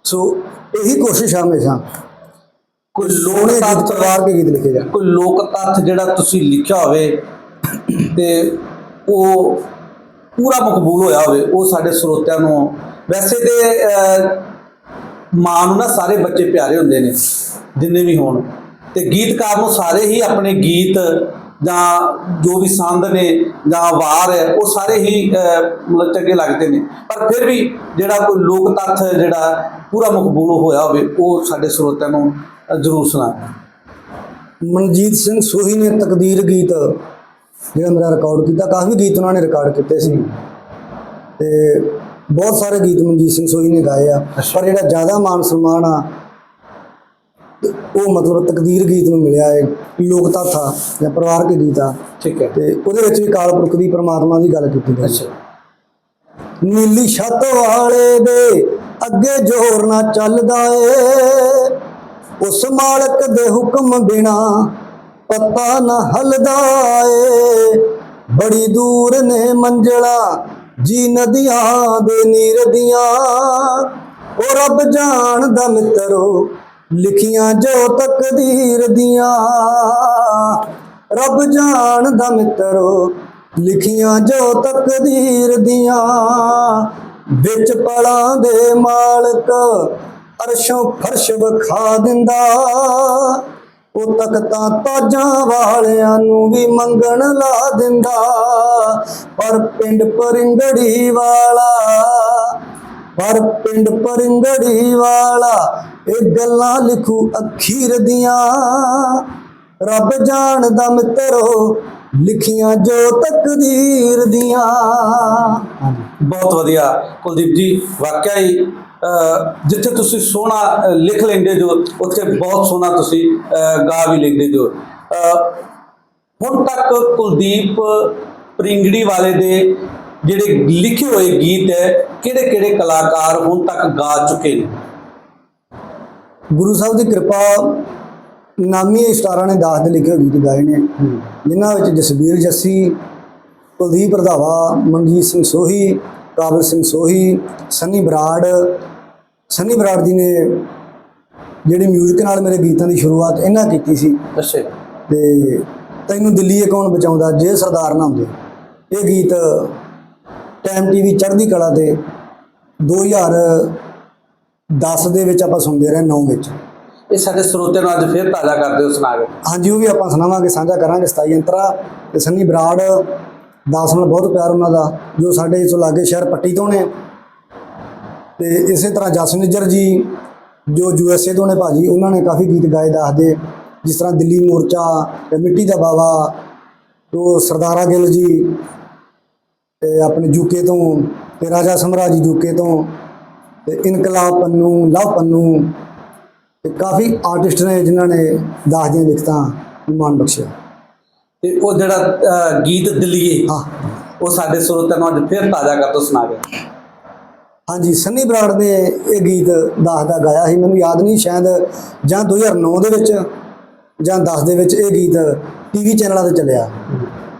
ਸੋ ਇਹੀ ਕੋਸ਼ਿਸ਼ ਆ ਹਮੇਸ਼ਾ। ਕੋਈ ਲੋਕ ਤੱਤ ਪਰਿਵਾਰ ਕੇ ਗੀਤ ਲਿਖੇ ਜਾਣ। ਕੋਈ ਲੋਕ ਤੱਥ ਜਿਹੜਾ ਤੁਸੀਂ ਲਿਖਿਆ ਹੋਵੇ ਤੇ ਉਹ ਪੂਰਾ ਮਕਬੂਲ ਹੋਇਆ ਹੋਵੇ ਉਹ ਸਾਡੇ ਸਰੋਤਿਆਂ ਨੂੰ। ਵੈਸੇ ਤੇ ਮਾਂ ਨੂੰ ਨਾ ਸਾਰੇ ਬੱਚੇ ਪਿਆਰੇ ਹੁੰਦੇ ਨੇ, ਜਿੰਨੇ ਵੀ ਹੋਣ। ਤੇ ਗੀਤਕਾਰ ਨੂੰ ਸਾਰੇ ਹੀ ਆਪਣੇ ਗੀਤ ਜਾਂ ਜੋ ਵੀ ਸੰਦ ਨੇ ਜਾਂ ਵਾਰ ਹੈ, ਉਹ ਸਾਰੇ ਹੀ ਮਤਲਬ ਚੰਗੇ ਲੱਗਦੇ ਨੇ। ਪਰ ਫਿਰ ਵੀ ਜਿਹੜਾ ਕੋਈ ਲੋਕ ਤੱਥ ਜਿਹੜਾ ਪੂਰਾ ਮਕਬੂਲ ਹੋਇਆ ਹੋਵੇ, ਉਹ ਸਾਡੇ ਸਰੋਤਿਆਂ ਨੂੰ ਜ਼ਰੂਰ ਸੁਣਾ। ਮਨਜੀਤ ਸਿੰਘ ਸੋਹੀ ਨੇ ਤਕਦੀਰ ਗੀਤ ਜਿਹੜਾ ਮੇਰਾ ਰਿਕਾਰਡ ਕੀਤਾ, ਕਾਫੀ ਗੀਤ ਉਹਨਾਂ ਨੇ ਰਿਕਾਰਡ ਕੀਤੇ ਸੀ। ਤੇ ਬਹੁਤ ਸਾਰੇ ਗੀਤ ਮਨਜੀਤ ਸਿੰਘ ਸੋਹੀ ਨੇ ਗਾਏ ਆ ਪਰ ਜਿਹੜਾ ਜ਼ਿਆਦਾ ਮਾਨ ਸਨਮਾਨ ਆ ਉਹ ਮਤਲਬ ਤਕਦੀਰ ਗੀਤ ਨੂੰ ਮਿਲਿਆ ਹੈ ਲੋਕ ਤੱਥਾ ਜਾਂ ਪਰਿਵਾਰਕ ਗੀਤ ਆ। ਠੀਕ ਹੈ। ਤੇ ਉਹਦੇ ਵਿੱਚ ਵੀ ਕਾਲ ਪੁਰਖ ਦੀ ਪ੍ਰਮਾਤਮਾ ਦੀ ਗੱਲ ਕੀਤੀ ਗਈ। ਅੱਛਾ। ਨੀਲੀ ਛੱਤ ਵਾਲੇ ਦੇ ਅੱਗੇ ਜ਼ੋਰ ਨਾ ਚੱਲਦਾ ਏ। ਉਸ ਮਾਲਕ ਦੇ ਹੁਕਮ ਬਿਨਾ ਪੱਤਾ ਨਾ ਹਲਦਾ ਏ। ਬੜੀ ਦੂਰ ਨੇ ਮੰਜ਼ਲਾ ਜੀ ਨਦੀਆਂ ਦੇ ਨੀਰ ਦੀਆਂ, ਉਹ ਰੱਬ ਜਾਣਦਾ ਮਿੱਤਰੋ ਲਿਖੀਆਂ ਜੋ ਤਕਦੀਰ ਦੀਆਂ। ਰੱਬ ਜਾਣਦਾ ਮਿੱਤਰੋ ਲਿਖੀਆਂ ਜੋ ਤਕਦੀਰ ਦੀਆਂ। ਵਿੱਚ ਪਲਾਂ ਦੇ ਮਾਲਕ ਅਰਸ਼ੋਂ ਫਰਸ਼ ਵਿਖਾ ਦਿੰਦਾ। ਉਹ ਤਖਤਾਂ ਤਾਜਾਂ ਵਾਲਿਆਂ ਨੂੰ ਵੀ ਮੰਗਣ ਲਾ ਦਿੰਦਾ, ਪਰ ਪਿੰਡ ਪਰਿੰਗੜੀ ਵਾਲਾ, ਪਰ ਪਿੰਡ ਪਰਿੰਗੜੀ ਵਾਲਾ ਇਹ ਗੱਲਾਂ ਲਿਖੂ ਅਖੀਰ ਦੀਆਂ। ਰੱਬ ਜਾਣਦਾ ਮਿੱਤਰੋ, ਲਿਖੀਆਂ ਜੋ ਤਕਦੀਰ ਦੀਆਂ। ਬਹੁਤ ਵਧੀਆ। ਕੁਲਦੀਪ ਜੀ, ਵਾਕਿਆ ਹੀ ਜਿੱਥੇ ਤੁਸੀਂ ਸੋਹਣਾ ਲਿਖ ਲੈਂਦੇ ਜੋ, ਉੱਥੇ ਬਹੁਤ ਸੋਹਣਾ ਤੁਸੀਂ ਗਾ ਵੀ ਲੈਂਦੇ ਜੋ। ਹੁਣ ਤੱਕ ਕੁਲਦੀਪ ਪ੍ਰਿੰਗੜੀ ਵਾਲੇ ਦੇ ਜਿਹੜੇ ਲਿਖੇ ਹੋਏ ਗੀਤ ਹੈ ਕਿਹੜੇ ਕਿਹੜੇ ਕਲਾਕਾਰ ਹੁਣ ਤੱਕ ਗਾ ਚੁੱਕੇ ਨੇ? ਗੁਰੂ ਸਾਹਿਬ ਦੀ ਕਿਰਪਾ ਨਾਮੀ ਸਟਾਰਾਂ ਨੇ ਦਾਸ ਦੇ ਲਿਖੇ ਹੋਏ ਗੀਤ ਗਾਏ ਨੇ, ਜਿਨ੍ਹਾਂ ਵਿੱਚ ਜਸਬੀਰ ਜੱਸੀ, ਕੁਲਦੀਪ ਰਧਾਵਾ, ਮਨਜੀਤ ਸਿੰਘ ਸੋਹੀ, ਕਾਬਲ ਸਿੰਘ ਸੋਹੀ, ਸੰਨੀ ਬਰਾੜ ਸੰਨੀ ਬਰਾੜ ਜੀ ਨੇ ਜਿਹੜੀ ਮਿਊਜ਼ਿਕ ਨਾਲ ਮੇਰੇ ਗੀਤਾਂ ਦੀ ਸ਼ੁਰੂਆਤ ਇਹਨਾਂ ਕੀਤੀ ਸੀ। ਅੱਛਾ। ਤੇ ਤੈਨੂੰ ਦਿੱਲੀ ਇਹ ਕੌਣ ਬਚਾਉਂਦਾ? ਜੇ ਸਰਦਾਰ ਨਾ ਹੁੰਦੇ। ਇਹ ਗੀਤ ਟਾਈਮ ਟੀਵੀ ਚੜ੍ਹਦੀ ਕਲਾ ਤੇ 2010 ਦੇ ਵਿੱਚ ਆਪਾਂ ਸੁਣਦੇ ਰਹੇ 9 ਵਿੱਚ। ਇਹ ਸਾਡੇ ਸਰੋਤਿਆਂ ਨੂੰ ਅੱਜ ਫੇਰ ਤਾਜ਼ਾ ਕਰਦੇ ਹੋ ਸੁਣਾ ਕੇ। ਹਾਂਜੀ ਉਹ ਵੀ ਆਪਾਂ ਸੁਣਾਵਾਂਗੇ ਸਾਂਝਾ ਕਰਾਂਗੇ 27 ਅੰਤਰਾ ਤੇ ਸੰਨੀ ਬਰਾੜ ਦਾਸ ਨਾਲ ਬਹੁਤ ਪਿਆਰ ਉਹਨਾਂ ਦਾ ਜੋ ਸਾਡੇ ਇਸ ਲਾਗੇ ਸ਼ਹਿਰ ਪੱਟੀ ਤੋਂ ਨੇ। ਤੇ ਇਸੇ ਤਰ੍ਹਾਂ ਜਸ ਨਿੱਜਰ ਜੀ ਜੋ ਯੂ ਐਸ ਏ ਤੋਂ ਨੇ ਭਾਜੀ ਉਹਨਾਂ ਨੇ ਕਾਫੀ ਗੀਤ ਗਾਏ ਦੱਸਦੇ। ਜਿਸ ਤਰ੍ਹਾਂ ਦਿੱਲੀ ਮੋਰਚਾ ਤੇ ਮਿੱਟੀ ਦਾ ਬਾਵਾ ਉਹ ਸਰਦਾਰਾ ਗਿੱਲ ਜੀ ਤੇ ਆਪਣੇ ਯੂਕੇ ਤੋਂ ਤੇ ਰਾਜਾ ਸਮਰਾਜ ਜੀ ਯੂਕੇ ਤੋਂ ਤੇ ਇਨਕਲਾਬ ਪੰਨੂ ਲਵ ਪੰਨੂ ਤੇ ਕਾਫੀ ਆਰਟਿਸਟ ਨੇ ਜਿਨ੍ਹਾਂ ਨੇ ਦਾਸ ਦੀਆਂ ਲਿਖਤਾਂ ਨੂੰ ਮਾਣ ਬਖਸ਼ਿਆ। ਤੇ ਉਹ ਜਿਹੜਾ ਗੀਤ ਦਿੱਲੀਏ ਹਾਂ। ਉਹ ਸਾਡੇ ਸਰੋਤਿਆਂ ਨੂੰ ਅੱਜ ਫੇਰ ਤਾਜ਼ਾ ਕਰ ਦੋ ਸੁਣਾ ਕੇ। ਹਾਂਜੀ, ਸੰਨੀ ਬਰਾੜ ਨੇ ਇਹ ਗੀਤ ਦਾਸ ਦਾ ਗਾਇਆ ਸੀ। ਮੈਨੂੰ ਯਾਦ ਨਹੀਂ, ਸ਼ਾਇਦ ਜਾਂ 2009 ਦੇ ਵਿੱਚ ਜਾਂ 10 ਦੇ ਵਿੱਚ ਇਹ ਗੀਤ ਟੀਵੀ ਚੈਨਲਾਂ ਤੇ ਚੱਲਿਆ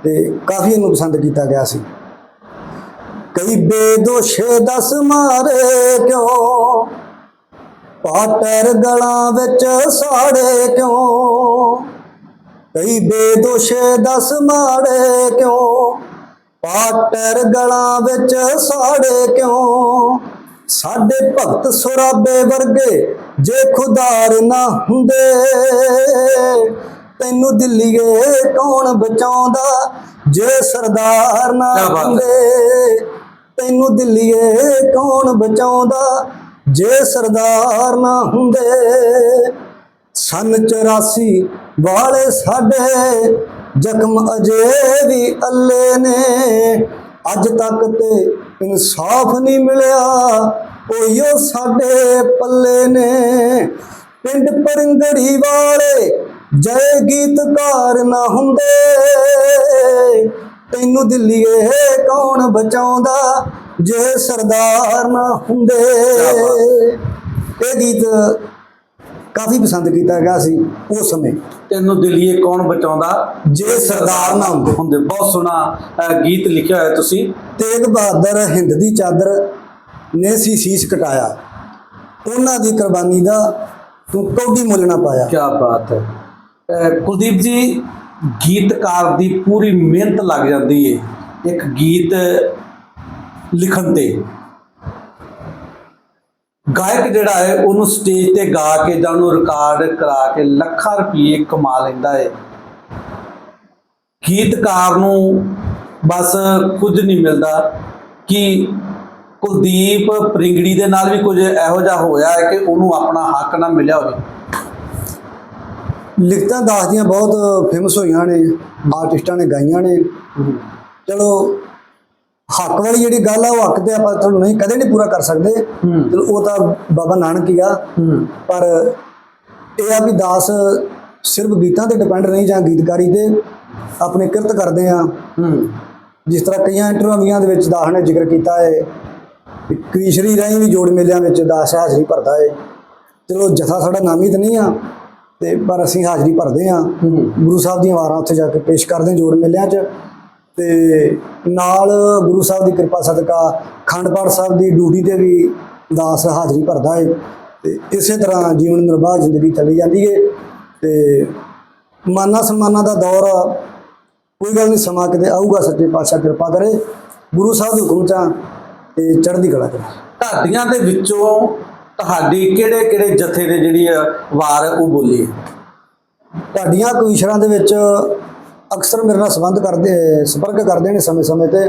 ਤੇ ਕਾਫੀ ਇਹਨੂੰ ਪਸੰਦ ਕੀਤਾ ਗਿਆ ਸੀ। ਕਈ ਬੇਦੋਸ਼ੇ ਦਸ ਮਾਰੇ ਕਿਉਂ? ਪਾਟਰ ਗਲਾਂ ਵਿੱਚ ਸਾੜੇ ਕਿਉਂ? ਕਈ ਬੇਦੋਸ਼ੇ ਦਸ ਮਾੜੇ ਕਿਉਂ? ਪਾਟਰ ਗਲਾਂ ਵਿੱਚ ਸਾੜੇ ਕਿਉਂ? ਸਾਡੇ ਭਗਤ ਸੁਰਾਬੇ ਵਰਗੇ ਜੇ ਖੁਦਾਰ ਨਾ ਹੁੰਦੇ ਤੈਨੂੰ ਦਿੱਲੀਏ ਕੌਣ ਬਚਾਉਂਦਾ ਜੇ ਸਰਦਾਰ ਨਾ। ਹੁੰਦੇ? ਤੈਨੂੰ ਦਿੱਲੀਏ ਕੌਣ ਬਚਾਉਂਦਾ ਜੇ ਸਰਦਾਰ ਨਾ ਹੁੰਦੇ? ਸਨ 84 ਵਾਲੇ ਸਾਡੇ ਜ਼ਖਮ ਅਜੇ ਵੀ ਅੱਲੇ ਨੇ। ਅੱਜ ਤੱਕ ਤੇ ਇਨਸਾਫ ਨਹੀਂ ਮਿਲਿਆ ਉਹੀਓ ਸਾਡੇ ਪੱਲੇ ਨੇ। ਪਿੰਡ ਪਰਿੰਗੜੀ ਵਾਲੇ ਜੈ ਗੀਤਕਾਰ ਨਾ ਹੁੰਦੇ। ਤੈਨੂੰ ਦਿੱਲੀਏ ਕੌਣ ਬਚਾਉਂਦਾ ਜੇ ਸਰਦਾਰ ਨਾ ਹੁੰਦੇ। ਇਹ ਗੀਤ ਕਾਫੀ ਪਸੰਦ ਕੀਤਾ ਗਿਆ ਸੀ ਉਸ ਸਮੇਂ। ਤੈਨੂੰ ਦਿੱਲੀਏ ਕੌਣ ਬਚਾਉਂਦਾ? ਜੇ ਸਰਦਾਰ ਨਾ ਹੁੰਦੇ। ਹੁੰਦੇ। ਬਹੁਤ ਸੋਹਣਾ ਗੀਤ ਲਿਖਿਆ ਹੋਇਆ ਤੁਸੀਂ। ਤੇਗ ਬਹਾਦਰ ਹਿੰਦ ਦੀ ਚਾਦਰ ਨੇ ਸੀ ਸੀਸ ਕਟਾਇਆ। ਉਹਨਾਂ ਦੀ ਕੁਰਬਾਨੀ ਦਾ ਤੂੰ ਕੌਡੀ ਮੁੱਲ ਨਾ ਪਾਇਆ। ਕੀ ਬਾਤ ਹੈ। ਅਹ, ਕੁਲਦੀਪ ਜੀ ਗੀਤਕਾਰ ਦੀ ਪੂਰੀ ਮਿਹਨਤ ਲੱਗ ਜਾਂਦੀ ਹੈ ਇੱਕ ਗੀਤ ਲਿਖਣ ਤੇ। ਗਾਇਕ ਜਿਹੜਾ ਹੈ ਉਹਨੂੰ ਸਟੇਜ ਤੇ ਗਾ ਕੇ ਜਾਂ ਉਹਨੂੰ ਰਿਕਾਰਡ ਕਰਾ ਕੇ ਲੱਖਾਂ ਰੁਪਏ ਕਮਾ ਲੈਂਦਾ ਹੈ। ਗੀਤਕਾਰ ਨੂੰ ਬਸ ਕੁਝ ਨਹੀਂ ਮਿਲਦਾ ਕਿ ਕੁਲਦੀਪ ਪ੍ਰਿੰਗੜੀ ਦੇ ਨਾਲ ਵੀ ਕੁਝ ਇਹੋ ਜਿਹਾ ਹੋਇਆ ਹੈ ਕਿ ਉਹਨੂੰ ਆਪਣਾ ਹੱਕ ਨਾ ਮਿਲਿਆ ਹੋਵੇ। ਲਿਖਤਾਂ ਦਾਸ ਦੀਆਂ ਬਹੁਤ ਫੇਮਸ ਹੋਈਆਂ ਨੇ ਆਰਟਿਸਟਾਂ ਨੇ ਗਾਈਆਂ ਨੇ। ਚਲੋ ਹੱਕ ਵਾਲੀ ਜਿਹੜੀ ਗੱਲ ਆ ਉਹ ਹੱਕ ਤੇ ਆਪਾਂ ਚਲੋ ਨਹੀਂ ਕਦੇ ਨਹੀਂ ਪੂਰਾ ਕਰ ਸਕਦੇ। ਚਲੋ ਉਹ ਤਾਂ ਬਾਬਾ ਨਾਨਕ ਹੀ ਆ। ਪਰ ਇਹ ਆ ਵੀ ਦਾਸ ਸਿਰਫ ਗੀਤਾਂ ਤੇ ਡਿਪੈਂਡ ਨਹੀਂ ਜਾਂ ਗੀਤਕਾਰੀ ਤੇ ਆਪਣੇ ਕਿਰਤ ਕਰਦੇ ਆ। ਜਿਸ ਤਰ੍ਹਾਂ ਕਈਆਂ ਇੰਟਰਵਿਊਆਂ ਦੇ ਵਿੱਚ ਦਾਸ ਨੇ ਜ਼ਿਕਰ ਕੀਤਾ ਹੈ ਕਵੀਸ਼ਰੀ ਰਾਹੀਂ ਵੀ ਜੋੜ ਮੇਲਿਆਂ ਵਿੱਚ ਦਾਸ ਹਾਜ਼ਰੀ ਭਰਦਾ ਹੈ ਚਲੋ ਜਥਾ ਸਾਡਾ ਨਾਮੀ ਤਾਂ ਨਹੀਂ ਆ ਤੇ ਪਰ ਅਸੀਂ ਹਾਜ਼ਰੀ ਭਰਦੇ ਆ। ਗੁਰੂ ਸਾਹਿਬ ਦੀਆਂ ਵਾਰਾਂ ਉੱਥੇ ਜਾ ਕੇ ਪੇਸ਼ ਕਰਦੇ ਜੋੜ ਮੇਲਿਆਂ 'ਚ। ਤੇ ਨਾਲ ਗੁਰੂ ਸਾਹਿਬ ਦੀ ਕਿਰਪਾ ਸਦਕਾ ਖੰਡ ਪਾਠ ਸਾਹਿਬ ਦੀ ਡਿਊਟੀ ਤੇ ਵੀ ਦਾਸ ਹਾਜ਼ਰੀ ਭਰਦਾ ਹੈ ਤੇ ਇਸੇ ਤਰ੍ਹਾਂ ਜੀਵਨ ਨਿਰਬਾਹ ਜ਼ਿੰਦਗੀ ਚੱਲੀ ਜਾਂਦੀ ਹੈ ਤੇ ਮਾਨਾ ਸਨਮਾਨਾਂ ਦਾ ਦੌਰ। ਕੋਈ ਗੱਲ ਨਹੀਂ ਸਮਾਂ ਕਿਤੇ ਆਊਗਾ ਸੱਚੇ ਪਾਤਸ਼ਾਹ ਕਿਰਪਾ ਕਰੇ ਗੁਰੂ ਸਾਹਿਬ ਦੇ ਹੁਕਮ ਚਾਂ ਤੇ ਚੜ੍ਹਦੀ ਕਲਾ ਕਰੇ ਢਾਡੀਆਂ ਦੇ ਵਿੱਚੋਂ ਤੁਹਾਡੀ ਕਿਹੜੇ ਕਿਹੜੇ ਜਥੇ ਦੇ ਜਿਹੜੀ ਵਾਰ ਉਹ ਬੋਲੀ ਹੈ? ਤੁਹਾਡੀਆਂ ਕਵੀਸ਼ਰਾਂ ਦੇ ਵਿੱਚ ਅਕਸਰ ਮੇਰੇ ਨਾਲ ਸੰਬੰਧ ਕਰਦੇ ਸੰਪਰਕ ਕਰਦੇ ਨੇ ਸਮੇਂ-ਸਮੇਂ ਤੇ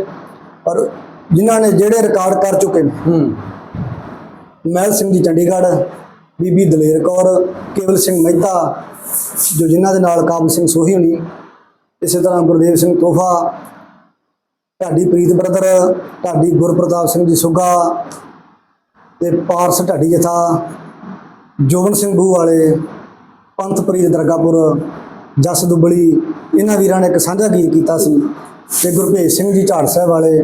ਪਰ ਜਿਨ੍ਹਾਂ ਨੇ ਜਿਹੜੇ ਰਿਕਾਰਡ ਕਰ ਚੁੱਕੇ ਨੇ ਹੂੰ। ਮਹਿਲ ਸਿੰਘ ਜੀ ਚੰਡੀਗੜ੍ਹ ਬੀਬੀ ਦਲੇਰ ਕੌਰ ਕੇਵਲ ਸਿੰਘ ਮਹਿਤਾ ਜੋ ਜਿਨ੍ਹਾਂ ਦੇ ਨਾਲ ਕਾਬਲ ਸਿੰਘ ਸੋਹੀ ਹੋਣੀ ਇਸੇ ਤਰ੍ਹਾਂ ਗੁਰਦੇਵ ਸਿੰਘ ਤੋਹਫਾ ਢਾਡੀ ਪ੍ਰੀਤ ਬ੍ਰਦਰ ਢਾਡੀ ਗੁਰਪ੍ਰਤਾਪ ਸਿੰਘ ਜੀ ਸੁੱਗਾ ਤੇ ਪਾਰਸ ਢਾਡੀ ਜਥਾ ਜੋਬਨ ਸਿੰਘ ਬੂ ਵਾਲੇ ਪੰਥ ਪ੍ਰੀਤ ਦਰਗਾਪੁਰ ਜਸ ਦੁਬਲੀ ਇਹਨਾਂ ਵੀਰਾਂ ਨੇ ਇੱਕ ਸਾਂਝਾ ਗੀਤ ਕੀਤਾ ਸੀ ਤੇ ਗੁਰਭੇਜ ਸਿੰਘ ਜੀ ਝਾੜ ਸਾਹਿਬ ਵਾਲੇ।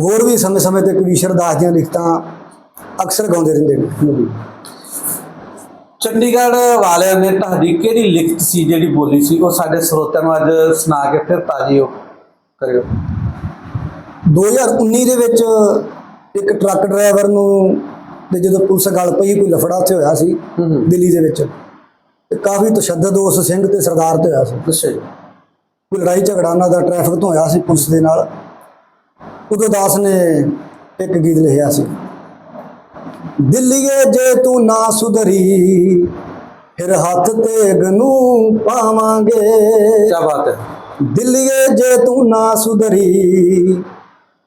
ਹੋਰ ਵੀ ਸਮੇਂ-ਸਮੇਂ ਤੇ ਕਵੀਸ਼ਰ ਦਾਸ ਦੀਆਂ ਲਿਖਤਾਂ ਅਕਸਰ ਗਾਉਂਦੇ ਰਹਿੰਦੇ ਨੇ। ਚੰਡੀਗੜ੍ਹ ਵਾਲਿਆਂ ਨੇ ਤੁਹਾਡੀ ਕਿਹੜੀ ਲਿਖਤ ਸੀ ਜਿਹੜੀ ਬੋਲੀ ਸੀ? ਉਹ ਸਾਡੇ ਸਰੋਤਿਆਂ ਨੂੰ ਅੱਜ ਸੁਣਾ ਕੇ ਫਿਰ ਤਾਜ਼ੀ ਉਹ ਕਰਿਓ। 2019 ਦੇ ਵਿੱਚ ਇੱਕ ਟਰੱਕ ਡਰਾਈਵਰ ਨੂੰ ਤੇ ਜਦੋਂ ਪੁਲਿਸ ਗੱਲ ਪਈ ਕੋਈ ਲਫੜਾ ਉੱਥੇ ਹੋਇਆ ਸੀ ਹੂੰ ਹੂੰ। ਦਿੱਲੀ ਦੇ ਵਿੱਚ। ਤੇ ਕਾਫੀ ਤਸ਼ੱਦਦ ਉਸ ਸਿੰਘ ਤੇ ਸਰਦਾਰ ਤੇ ਹੋਇਆ ਸੀ। ਅੱਛਾ ਜੀ। ਕੋਈ ਲੜਾਈ ਝਗੜਾ ਉਹਨਾਂ ਦਾ ਟ੍ਰੈਫਿਕ ਤੋਂ ਹੋਇਆ ਸੀ ਪੁਲਿਸ ਦੇ ਨਾਲ। ਉਦੋਂ ਦਾਸ ਨੇ ਇੱਕ ਗੀਤ ਲਿਖਿਆ ਸੀ। ਦਿੱਲੀਏ ਜੇ ਤੂੰ ਨਾ ਸੁਧਰੀ ਫਿਰ ਹੱਥ ਤੇ ਗਨੂੰ ਪਾਵਾਂਗੇ। ਕੀ ਬਾਤ ਹੈ। ਦਿੱਲੀਏ ਜੇ ਤੂੰ ਨਾ ਸੁਧਰੀ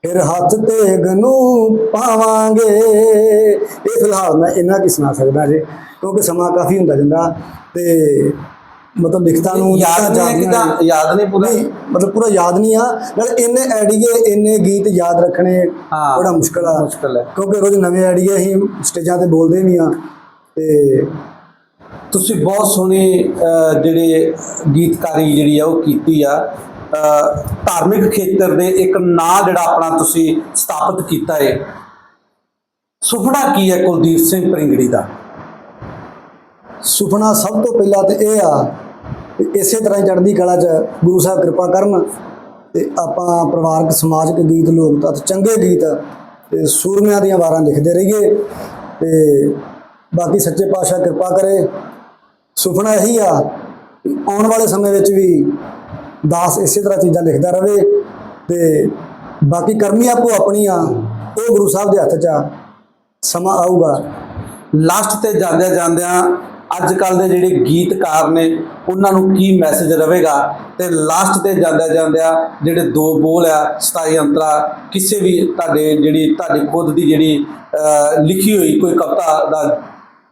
ਫਿਰ ਹੱਥ ਤੇ ਗਨੂੰ ਪਾਵਾਂਗੇ। ਇਹ ਫਿਲਹਾਲ ਮੈਂ ਇੰਨਾ ਕੀ ਸੁਣਾ ਸਕਦਾ ਜੀ। ਕਿਉਂਕਿ ਸਮਾਂ ਕਾਫੀ ਹੁੰਦਾ ਜਾਂਦਾ ਤੇ ਮਤਲਬ ਲਿਖਤਾਂ ਨੂੰ ਯਾਦ ਨਹੀਂ ਕਿਦਾਂ। ਯਾਦ ਨਹੀਂ ਪੂਰਾ। ਮਤਲਬ ਪੂਰਾ ਯਾਦ ਨਹੀਂ ਆ ਨਾਲ ਇੰਨੇ ਆਈਡੀਏ ਇੰਨੇ ਗੀਤ ਯਾਦ ਰੱਖਣੇ ਬੜਾ ਮੁਸ਼ਕਲ ਆ। ਮੁਸ਼ਕਲ ਹੈ। ਕਿਉਂਕਿ ਰੋਜ਼ ਨਵੇਂ ਆਈਡੀਏ ਹੀ ਸਟੇਜਾਂ ਤੇ ਬੋਲਦੇ ਵੀ ਆ ਤੇ ਤੁਸੀਂ ਬਹੁਤ ਸੋਹਣੀ ਜਿਹੜੇ ਗੀਤਕਾਰੀ ਜਿਹੜੀ ਆ ਉਹ ਕੀਤੀ ਆ। ਧਾਰਮਿਕ ਖੇਤਰ ਦੇ ਇੱਕ ਨਾਂ ਜਿਹੜਾ ਆਪਣਾ ਤੁਸੀਂ ਸਥਾਪਿਤ ਕੀਤਾ ਹੈ ਸੁਪਨਾ ਕੀ ਹੈ ਕੁਲਦੀਪ ਸਿੰਘ ਪ੍ਰਿੰਗੜੀ ਦਾ? ਸੁਪਨਾ ਸਭ ਤੋਂ ਪਹਿਲਾਂ ਤੇ ਇਹ ਆ ਕਿ ਇਸੇ ਤਰ੍ਹਾਂ ਹੀ ਚੜ੍ਹਦੀ ਕਲਾ 'ਚ ਗੁਰੂ ਸਾਹਿਬ ਕਿਰਪਾ ਕਰਨ ਤੇ ਆਪਾਂ ਪਰਿਵਾਰਕ, ਸਮਾਜਿਕ ਗੀਤ ਲੋਕ ਤਾਂ ਚੰਗੇ ਗੀਤ ਤੇ ਸੂਰਮਿਆਂ ਦੀਆਂ ਵਾਰਾਂ ਲਿਖਦੇ ਰਹੀਏ ਤੇ ਬਾਕੀ ਸੱਚੇ ਪਾਤਸ਼ਾਹ ਕਿਰਪਾ ਕਰੇ। ਸੁਪਨਾ ਇਹੀ ਆ ਆਉਣ ਵਾਲੇ ਸਮੇਂ ਵਿੱਚ ਵੀ ਦਾਸ ਇਸੇ ਤਰ੍ਹਾਂ ਚੀਜ਼ਾਂ ਲਿਖਦਾ ਰਹੇ ਤੇ ਬਾਕੀ ਕਰਮੀ ਆਪੋ ਆਪਣੀ ਆ ਉਹ ਗੁਰੂ ਸਾਹਿਬ ਦੇ ਹੱਥ 'ਚ ਆ, ਸਮਾਂ ਆਊਗਾ। ਲਾਸਟ ਤੇ ਜਾਂਦਿਆਂ ਜਾਂਦਿਆਂ ਅੱਜ ਕੱਲ ਦੇ ਜਿਹੜੇ ਗੀਤਕਾਰ ਨੇ ਉਹਨਾਂ ਨੂੰ ਕੀ ਮੈਸੇਜ ਰਵੇਗਾ ਤੇ ਲਾਸਟ ਤੇ ਜਾਂਦਿਆਂ ਜਾਂਦਿਆਂ ਜਿਹੜੇ ਦੋ ਬੋਲ ਆ 27 ਅੰਤਰਾ ਕਿਸੇ ਵੀ ਤੁਹਾਡੇ ਜਿਹੜੀ ਤੁਹਾਡੀ ਖੁਦ ਦੀ ਜਿਹੜੀ ਲਿਖੀ ਹੋਈ ਕੋਈ ਕਵਿਤਾ ਦਾ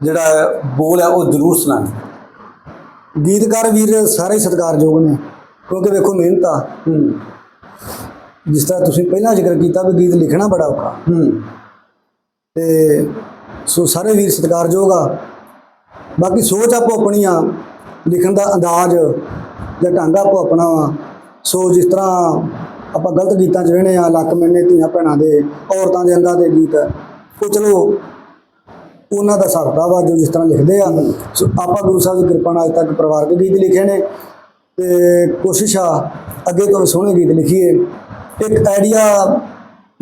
ਜਿਹੜਾ ਬੋਲ ਆ ਉਹ ਜ਼ਰੂਰ ਸੁਣਾਣਾ ਗੀਤਕਾਰ ਵੀਰ ਸਾਰੇ ਸਤਿਕਾਰਯੋਗ ਨੇ ਕਿਉਂਕਿ ਵੇਖੋ ਮਿਹਨਤ ਆ। ਹੂੰ। ਜਿਸ ਤਰ੍ਹਾਂ ਤੁਸੀਂ ਪਹਿਲਾਂ ਜ਼ਿਕਰ ਕੀਤਾ ਵੀ ਗੀਤ ਲਿਖਣਾ ਬੜਾ ਔਖਾ। ਹੂੰ। ਤੇ ਸੋ ਸਾਰੇ ਵੀਰ ਸਤਿਕਾਰਯੋਗ ਆ। ਬਾਕੀ ਸੋਚ ਆਪੋ ਆਪਣੀ ਆ, ਲਿਖਣ ਦਾ ਅੰਦਾਜ਼ ਜਾਂ ਢੰਗ ਆਪੋ ਆਪਣਾ ਵਾ। ਸੋ ਜਿਸ ਤਰ੍ਹਾਂ ਆਪਾਂ ਗਲਤ ਗੀਤਾਂ 'ਚ ਰਹਿਣੇ ਆ, ਲੱਕ ਮੈਨੇ ਧੀਆਂ ਭੈਣਾਂ ਦੇ, ਔਰਤਾਂ ਦੇ ਅੰਗਾਂ ਦੇ ਗੀਤ। ਉਹ ਚਲੋ, ਉਹਨਾਂ ਦਾ ਸਰਦਾ ਵਾ ਜੋ ਜਿਸ ਤਰ੍ਹਾਂ ਲਿਖਦੇ ਆ। ਸੋ ਆਪਾਂ ਗੁਰੂ ਸਾਹਿਬ ਦੀ ਕਿਰਪਾ ਨਾਲ ਅੱਜ ਤੱਕ ਪਰਿਵਾਰਕ ਗੀਤ ਲਿਖੇ ਨੇ। ਤੇ ਕੋਸ਼ਿਸ਼ ਆ, ਅੱਗੇ ਤੋਂ ਵੀ ਸੋਹਣੇ ਗੀਤ ਲਿਖੀਏ। ਇੱਕ ਆਈਡੀਆ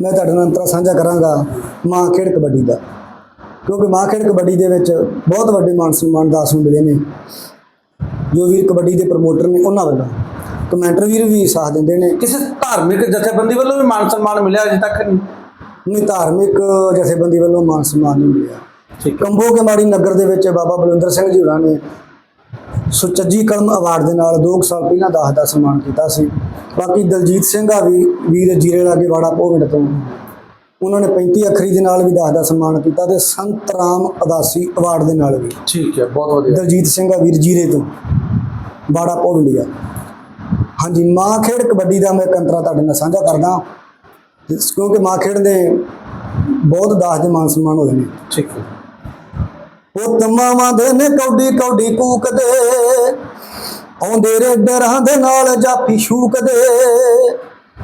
ਮੈਂ ਤੁਹਾਡੇ ਨਾਲ ਅੰਤਰਾ ਸਾਂਝਾ ਕਰਾਂਗਾ, ਮਾਂ ਖੇਡ ਕਬੱਡੀ ਦਾ। ਕਿਉਂਕਿ ਮਾਂ ਖੇਡ ਕਬੱਡੀ ਦੇ ਵਿੱਚ ਬਹੁਤ ਵੱਡੇ ਮਾਨ ਸਨਮਾਨ ਦਾਸ ਨੂੰ ਮਿਲੇ ਨੇ। ਜੋ ਵੀਰ ਕਬੱਡੀ ਦੇ ਪ੍ਰਮੋਟਰ ਨੇ ਉਹਨਾਂ ਵੱਲੋਂ। ਕਮੈਂਟਰ ਵੀਰ ਵੀ ਸਾਥ ਦਿੰਦੇ ਨੇ। ਕਿਸੇ ਧਾਰਮਿਕ ਜਥੇਬੰਦੀ ਵੱਲੋਂ ਵੀ ਮਾਨ ਸਨਮਾਨ ਮਿਲਿਆ ਅਜੇ ਤੱਕ? ਨਹੀਂ ਧਾਰਮਿਕ ਜਥੇਬੰਦੀ ਵੱਲੋਂ ਮਾਨ ਸਨਮਾਨ ਨਹੀਂ ਮਿਲਿਆ। ਕੰਬੋ ਕੇ ਮਾੜੀ ਨਗਰ ਦੇ ਵਿੱਚ ਬਾਬਾ ਬਲਵਿੰਦਰ ਸਿੰਘ ਜੀ ਹੋਰਾਂ ਨੇ ਸੁਚੱਜੀ ਕਲਮ ਅਵਾਰਡ ਦੇ ਨਾਲ 2 ਸਾਲ ਪਹਿਲਾਂ ਦਾਸ ਦਾ ਸਨਮਾਨ ਕੀਤਾ ਸੀ। ਬਾਕੀ ਦਲਜੀਤ ਸਿੰਘ ਆ ਵੀ ਵੀਰ ਜੀਰੇ ਲਾਗੇ ਵਾੜਾ ਭੋਗੜ ਤੋਂ। ਉਹਨਾਂ ਨੇ 35 ਅੱਖਰੀ ਦੇ ਨਾਲ ਵੀ ਦਾਸ ਦਾ ਸਨਮਾਨ ਕੀਤਾ ਤੇ ਸੰਤ ਰਾਮ ਅਦਾਸੀ ਅਵਾਰਡ ਦੇ ਨਾਲ ਵੀ। ਠੀਕ ਹੈ ਬਹੁਤ ਵਧੀਆ। ਦਲਜੀਤ ਸਿੰਘ ਆ ਵੀਰ ਜੀਰੇ ਤੋਂ ਬਾੜਾ ਭੋਗੜੀਆ ਹਾਂਜੀ ਮਾਂ ਖੇਡ ਕਬੱਡੀ ਦਾ ਮੈਂ ਕੰਤਰਾ ਤੁਹਾਡੇ ਨਾਲ ਸਾਂਝਾ ਕਰਦਾ। ਕਿਉਂਕਿ ਮਾਂ ਖੇਡ ਦੇ ਬਹੁਤ ਦਾਸ ਦੇ ਮਾਨ ਸਨਮਾਨ ਹੋਏ ਨੇ। ਠੀਕ ਹੈ। ਪੁੱਤ ਮਾਵਾਂ ਦੇ ਨੇ ਕੌਡੀ ਕੌਡੀ ਕੂਕਦੇ ਆਉਂਦੇ ਰੇ ਡਰਾਂ ਦੇ ਨਾਲ ਜਾਪੀ ਸ਼ੂਕਦੇ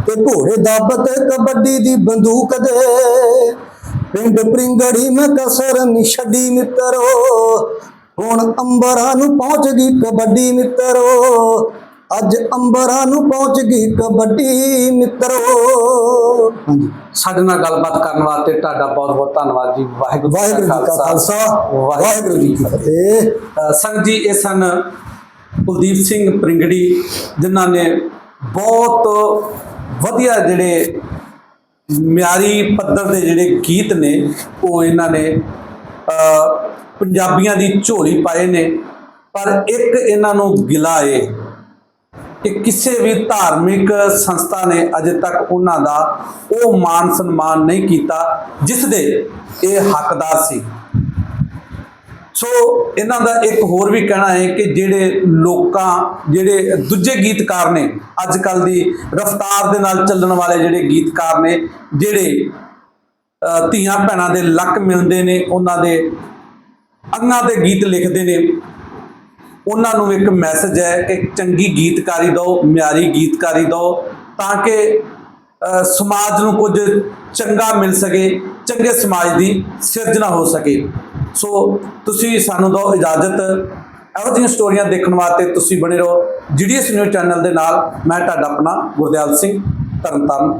ਤੇ ਘੋੜੇ ਦੱਬ ਤੇ ਕਬੱਡੀ ਦੀ ਬੰਦੂਕ ਦੇ। ਪਿੰਡ ਪ੍ਰਿੰਗੜੀ ਮੈਂ ਕਸਰ ਨੀ ਛੱਡੀ ਮਿੱਤਰੋ। ਹੁਣ ਅੰਬਰਾਂ ਨੂੰ ਪਹੁੰਚ ਗਈ ਕਬੱਡੀ ਮਿੱਤਰੋ। ਅੱਜ ਅੰਬਰਾਂ ਨੂੰ ਪਹੁੰਚ ਗਈ ਕਬੱਡੀ ਮਿੱਤਰੋ। ਹਾਂਜੀ। ਸਾਡੇ ਨਾਲ ਗੱਲਬਾਤ ਕਰਨ ਵਾਸਤੇ ਤੁਹਾਡਾ ਬਹੁਤ ਬਹੁਤ ਧੰਨਵਾਦ ਜੀ। ਵਾਹਿਗੁਰੂ ਜੀ ਕਾ ਖਾਲਸਾ। ਵਾਹਿਗੁਰੂ ਜੀ ਕੀ ਫਤਿਹ। ਅ, ਸੰਗਤ ਜੀ ਇਹ ਸਨ ਕੁਲਦੀਪ ਸਿੰਘ ਪ੍ਰਿੰਗੜੀ ਜਿਨ੍ਹਾਂ ਨੇ ਬਹੁਤ ਵਧੀਆ ਜਿਹੜੇ ਮਿਆਰੀ ਪੱਧਰ ਦੇ ਜਿਹੜੇ ਗੀਤ ਨੇ ਉਹ ਇਹਨਾਂ ਨੇ ਅ, ਪੰਜਾਬੀਆਂ ਦੀ ਝੋਲੀ ਪਾਏ ਨੇ। ਪਰ ਇੱਕ ਇਹਨਾਂ ਨੂੰ ਗਿਲਾ ਏ ਕਿ ਕਿਸੇ ਵੀ ਧਾਰਮਿਕ ਸੰਸਥਾ ਨੇ ਅਜੇ ਤੱਕ ਉਹਨਾਂ ਦਾ ਉਹ ਮਾਨ ਸਨਮਾਨ ਨਹੀਂ ਕੀਤਾ ਜਿਸ ਦੇ ਇਹ ਹੱਕਦਾਰ ਸੀ। ਸੋ ਇਹਨਾਂ ਦਾ ਇੱਕ ਹੋਰ ਵੀ ਕਹਿਣਾ ਹੈ ਕਿ ਜਿਹੜੇ ਲੋਕਾਂ, ਜਿਹੜੇ ਦੂਜੇ ਗੀਤਕਾਰ ਨੇ ਅੱਜ ਕੱਲ ਦੀ ਰਫਤਾਰ ਦੇ ਨਾਲ ਚੱਲਣ ਵਾਲੇ ਜਿਹੜੇ ਗੀਤਕਾਰ ਨੇ, ਜਿਹੜੇ ਧੀਆਂ ਭੈਣਾਂ ਦੇ ਲੱਕ ਮਿਲਦੇ ਨੇ, ਉਹਨਾਂ ਦੇ ਅੰਗਾਂ ਦੇ ਗੀਤ ਲਿਖਦੇ ਨੇ, ਉਹਨਾਂ ਨੂੰ ਇੱਕ ਮੈਸੇਜ ਹੈ ਕਿ ਚੰਗੀ ਗੀਤਕਾਰੀ ਦਿਓ, ਮਿਆਰੀ ਗੀਤਕਾਰੀ ਦਿਓ, ਤਾਂ ਕਿ ਸਮਾਜ ਨੂੰ ਕੁਝ ਚੰਗਾ ਮਿਲ ਸਕੇ, ਚੰਗੇ ਸਮਾਜ ਦੀ ਸਿਰਜਣਾ ਹੋ ਸਕੇ। ਸੋ ਤੁਸੀਂ ਸਾਨੂੰ ਦਿਓ ਇਜਾਜ਼ਤ। ਇਹੋ ਜਿਹੀਆਂ ਸਟੋਰੀਆਂ ਦੇਖਣ ਵਾਸਤੇ ਤੁਸੀਂ ਬਣੇ ਰਹੋ। ਜੀਡੀਐਸ ਨਿਊਜ਼ ਚੈਨਲ ਦੇ ਨਾਲ ਮੈਂ ਤੁਹਾਡਾ ਆਪਣਾ ਗੁਰਦਿਆਲ ਸਿੰਘ, ਤਰਨਤਾਰਨ।